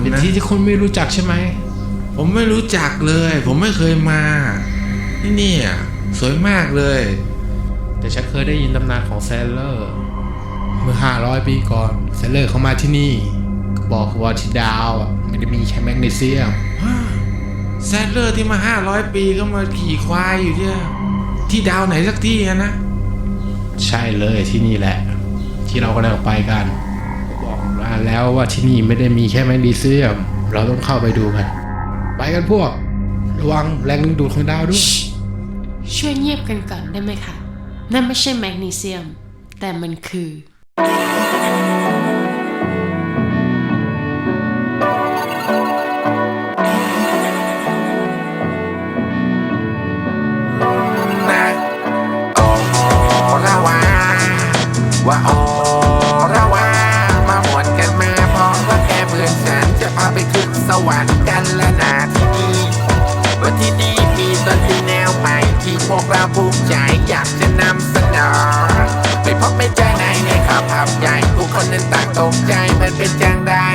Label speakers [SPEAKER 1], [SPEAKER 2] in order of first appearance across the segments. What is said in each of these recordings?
[SPEAKER 1] เป็น
[SPEAKER 2] นะ
[SPEAKER 1] ที่ที่คุณไม่รู้จักใช่ไหม
[SPEAKER 2] ผมไม่รู้จักเลย ผมไม่เคยมา ที่นี่อะสวยมากเลย
[SPEAKER 1] แต่ฉันเคยได้ยินตำนานของแซลเลอร์ เมื่อ 500 ปีก่อนแซลเลอร์เขามาที่นี่ก็บอกว่าที่ดาวอะไม่ได้มีแค่แมกนีเซียม
[SPEAKER 2] แซดเลอร์ที่มาห้าร้อยปีก็มาขี่ควายอยู่เนี่ยที่ดาวไหนสักที่อะนะ
[SPEAKER 1] ใช่เลยที่นี่แหละ ที่เรากำลังไปกันบอก มาแล้วว่าที่นี่ไม่ได้มีแค่แมกนีเซียม เราต้องเข้าไปดูกันไปกันพวก ระวังแรงดึงดูดของดาวด้วย
[SPEAKER 3] ช่วยเงียบกันก่อนได้ไหมคะ นั่นไม่ใช่แมกนีเซียม แต่มันคือ
[SPEAKER 2] นะโอ้โหระวาว่าโอ้ ขึ้นสวรรค์กันและนาที่นี่ว่าที่นี่มีดนตรีแนวใหม่ที่พวกเราภูมิใจอยากจะนำเสนอไม่พบไม่เจอในในขับผับใหญ่ผู้คนนั้นต่างตกใจมันเป็นจังได้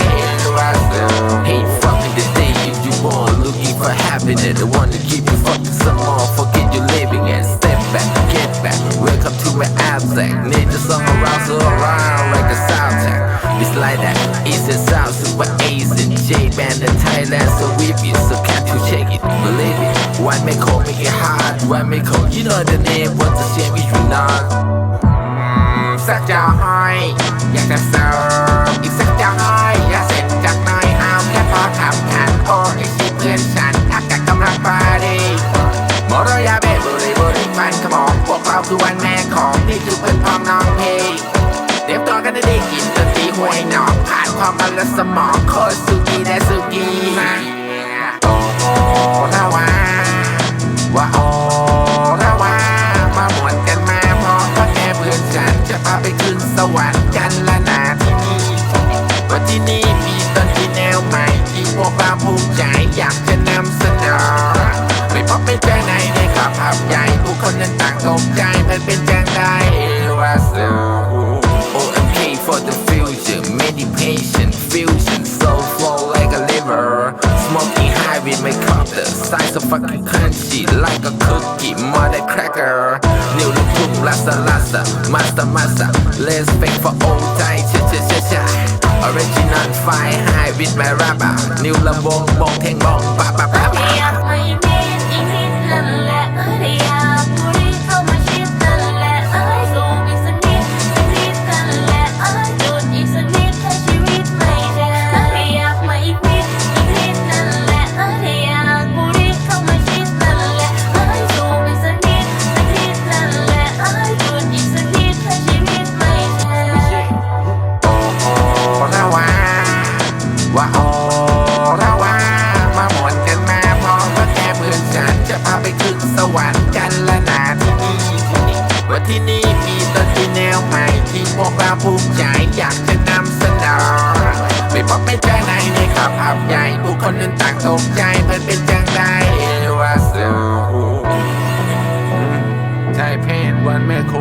[SPEAKER 2] ว่าเสือ
[SPEAKER 4] Hey, fucking the day if you want looking for happiness. I wanna keep you fucking some more. Forget you living and step back, get back. Welcome to my abstract. Nature song around, so around like a soundtrack. It's like that. It's a sound super ace and J band in Thailand. So with you, so can't you check it? Believe it. Why make home make it hard? Why make home? You know the name. What's the shame if you not?
[SPEAKER 2] สักจะให้อยากจะเสิร์ฟอีกสักจะให้อยอย่าเสร็จจากน้อยห้ามแค่พอขับขันโอ้ยสิเพื่อนฉันอากาศกำลังปาดีมรยาเบบุรีบุรีฟันขมองพวกเราคือวันแม่ของนี่คือเพื่อนพร้องน้องเพเตรียมตัวกันให้ดีกินดนตรี ห่วยหนองผ่านความมันและสมองโคตรสุกีและสุกีมาโอ้โหระวาว่าโอ้ระวามาหมวนกันมาเพราะว่าแค่เพื่อนฉันจะพาไปขึ้นสวรรค์กันละนาที่นี่ว่าที่นี่มีดนตรีแนวใหม่ที่พวกเราภูมิใจอยากจะนำเสนอไม่พบไม่เจอในในขับผับใหญ่ผู้คนนั้นต่างตกใจ
[SPEAKER 4] the size of fucking crunchy like a cookie, mother cracker. New look, boom, lassa, lassa, master, master. Let's fake for old time, cha cha cha cha. Original fire high with my rapper. New Lambo, bong, tang, bong, ba ba ba ba.
[SPEAKER 5] สว
[SPEAKER 2] รรค์กันละนาที่นี่ที่นี่ว่าที่นี่มีดนตรีแนวใหม่ที่พวกเราภูมิใจอยากจะนำเสนอไม่พบไม่เจอในในขับอับใหญ่ผู้คนนั้นต่างตกใจมันเป็นจังไดว่าสูใช่เพศวันแม่โค